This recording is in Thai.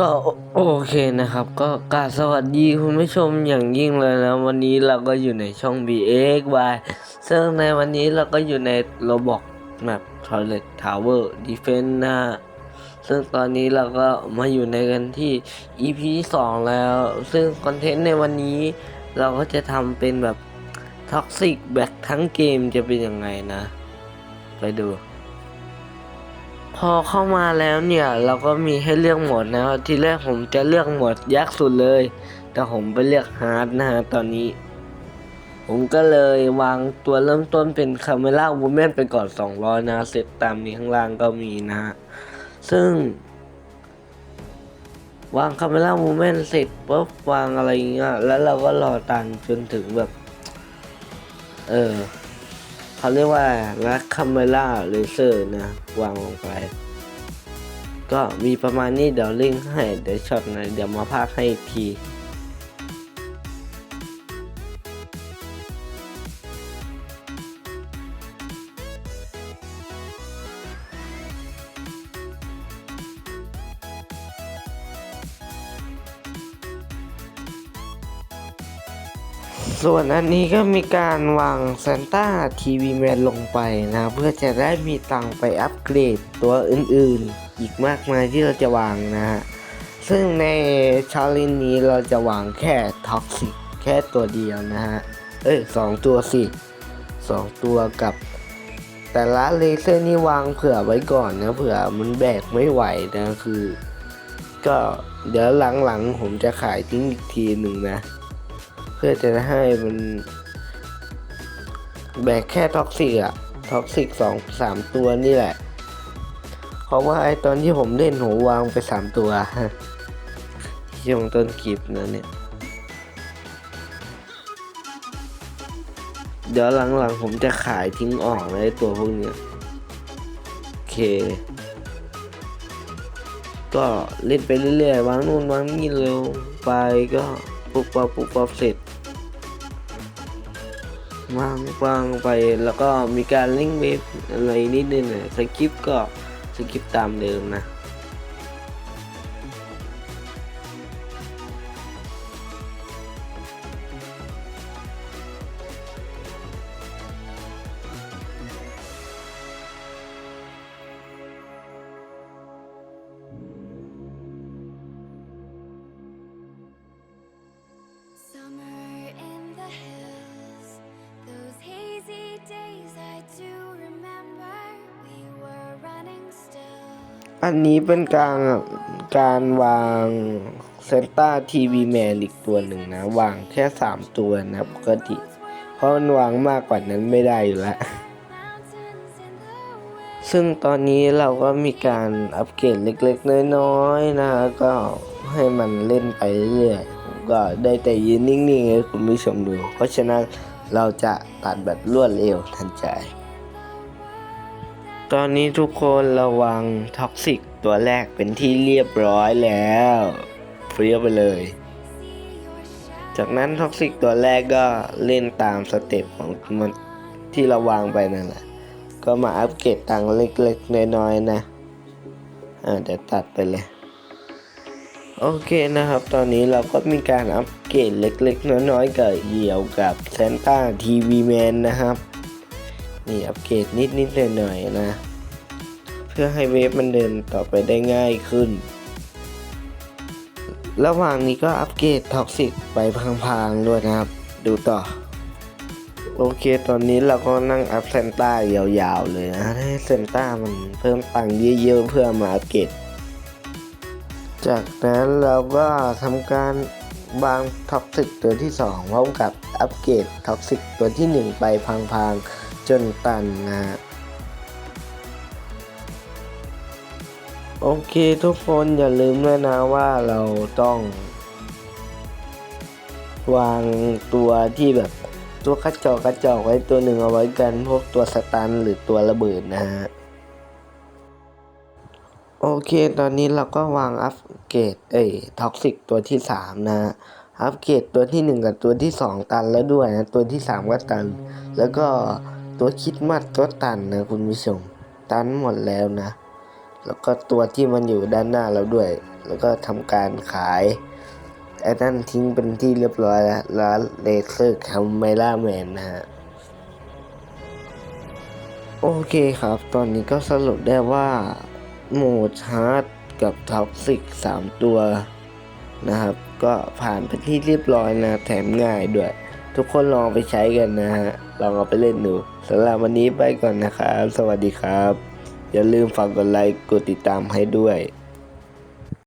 ก็โอเคนะครับก็กาสวัสดีคุณผู้ชมอย่างยิ่งเลยนะ วันนี้เราก็อยู่ในช่อง BXY ซึ่งในวันนี้เราก็อยู่ในโรบอกแมป Toilet Tower Defense นะฮะซึ่งตอนนี้เราก็มาอยู่ในกันที่ EP 2แล้ว ซึ่งคอนเทนต์ในวันนี้เราก็จะทำเป็นแบบท็อกซิกแบ็กทั้งเกมจะเป็นยังไงนะ ไปดู พอเข้ามาแล้วเนี่ยเราก็มีให้เลือกโหมดนะทีแรกผมจะเลือกโหมดยากสุดเลย แต่ผมไปเลือกฮาร์ดนะฮะตอนนี้ ผมก็เลยวางตัวเริ่มต้นเป็นคาเมล่าวูแมนไปก่อน 200 นะเสร็จตามนี้ข้างล่างก็มีนะฮะซึ่ง วางคาเมล่าวูแมนเสร็จปุ๊บวางอะไรอย่างเงี้ยแล้วเราก็รอตันจนถึงแบบ เออ เขาเรียกว่ารักคาเมล่าเลเซอร์นะ วางลงไป ก็มีประมาณนี้เดี๋ยวลิงก์ให้ เดี๋ยวช็อตไหนเดี๋ยวมาพากให้อีกที ส่วนอันนี้ก็มีการวางซ a นต้าทีวีแมนลงไปนะ เพื่อจะได้มีตังค์ไปอัปเกรดตัวอื่นๆ อีกมากมายที่เราจะวางนะฮะ ซึ่งในชาลินนี้เราจะวางแค่ท็อกซิกแค่ตัวเดียวนะฮะ เอ้ยสองตัวสิสองตัวกับ แต่ละเลเซอร์นี่วางเผื่อไว้ก่อนนะเผื่อมันแบกไม่ไหวนะคือ ก็เดี๋ยวหลังๆผมจะขายทิ้งอีกทีหนึ่งนะ เพื่อจะให้มันแบกแค่ท็อกซิกอะท็อกซิกสองสามตัวนี่แหละ เพราะว่าไอตอนที่ผมเล่นผมวางไปสามตัวช่วงต้นคลิปนะเนี่ย เดี๋ยวหลังๆผมจะขายทิ้งออกเลยตัวพวกเนี้ยโอเค ก็เล่นไปเรื่อยๆวางนู่นวางนี่เร็วไปก็ปุ๊บปั๊บปุ๊บปั๊บเสร็จ วางวางไปแล้วก็มีการเล่งเวฟอะไรนิดนึงนะสคริปก็สคริปตามเดิมนะ อันนี้เป็นการการวางเซนต้าทีวีแมนอีกตัวหนึ่งนะ วางแค่ 3 ตัวนะปกติ เพราะมันวางมากกว่านั้นไม่ได้อยู่แล้ว ซึ่งตอนนี้เราก็มีการอัปเกรดเล็กๆ น้อยๆ นะ ก็ให้มันเล่นไปเรื่อยๆก็ได้แต่ยืนนิ่งๆให้คุณผู้ชมดู เพราะฉะนั้นเราจะตัดแบบรวดเร็วทันใจ ตอนนี้ทุกคนระวังท็อกซิกตัวแรกเป็นที่เรียบร้อยแล้วเฟรียวไปเลย จากนั้นท็อกซิกตัวแรกก็เล่นตามสเต็ปของมันที่เราวางไปนั่นแหละ ก็มาอัปเกรดตังเล็กๆ น้อยๆนะ อ่าเดี๋ยวตัดไปเลย โอเคนะครับ ตอนนี้เราก็มีการอัปเกรดเล็กๆ น้อยๆ กับเหี่ยวกับเซนต้าทีวีแมนนะครับ นี่อัปเกรดนิดๆหน่อยๆนะ เพื่อให้เวฟมันเดินต่อไปได้ง่ายขึ้น ระหว่างนี้ก็อัปเกรดท็อกซิกไปพางๆด้วยนะครับ ดูต่อ โอเคตอนนี้เราก็นั่งอัพเซนต้ายาวๆเลยนะให้เซนต้ามันเพิ่มตังค์เยอะๆเพื่อมาอัปเกรดจากนั้นเราก็ทำการวางท็อกซิกตัวที่ 2พร้อมกับอัปเกรดท็อกซิกตัวที่ 1 ไปพังๆ จนตันนะฮะโอเคทุกคนอย่าลืมด้วยนะว่าเราต้อง วางตัวที่แบบตัวกระจอกกระจอกไว้ตัวหนึ่งเอาไว้กันพวกตัวสตันหรือตัวระเบิดนะฮะโอเค ตอนนี้เราก็วางอัปเกรดเอ้ท็อกซิกตัวที่ 3 นะฮะอัปเกรดตัวที่ 1 กับตัวที่ 2 ตันแล้วด้วยนะ ตัวที่ 3 ก็ตัน แล้วก็ ตัวคิดมัดก็ตันนะคุณผู้ชม ตันหมดแล้วนะ แล้วก็ตัวที่มันอยู่ด้านหน้าเราด้วย แล้วก็ทำการขายไอ้นั่นทิ้งเป็นที่เรียบร้อยแล้วร้านเลเซอร์คาเมล่าแมนนะฮะโอเคครับ ตอนนี้ก็สรุปได้ว่าโหมดฮาร์ดกับท็อกซิก3ตัวนะครับ ก็ผ่านไปที่เรียบร้อยนะ แถมง่ายด้วย ทุกคนลองไปใช้กันนะฮะ ลองเอาไปเล่นดูสำหรับวันนี้ไปก่อนนะครับ สวัสดีครับ อย่าลืมฝากกดไลค์ กดติดตามให้ด้วย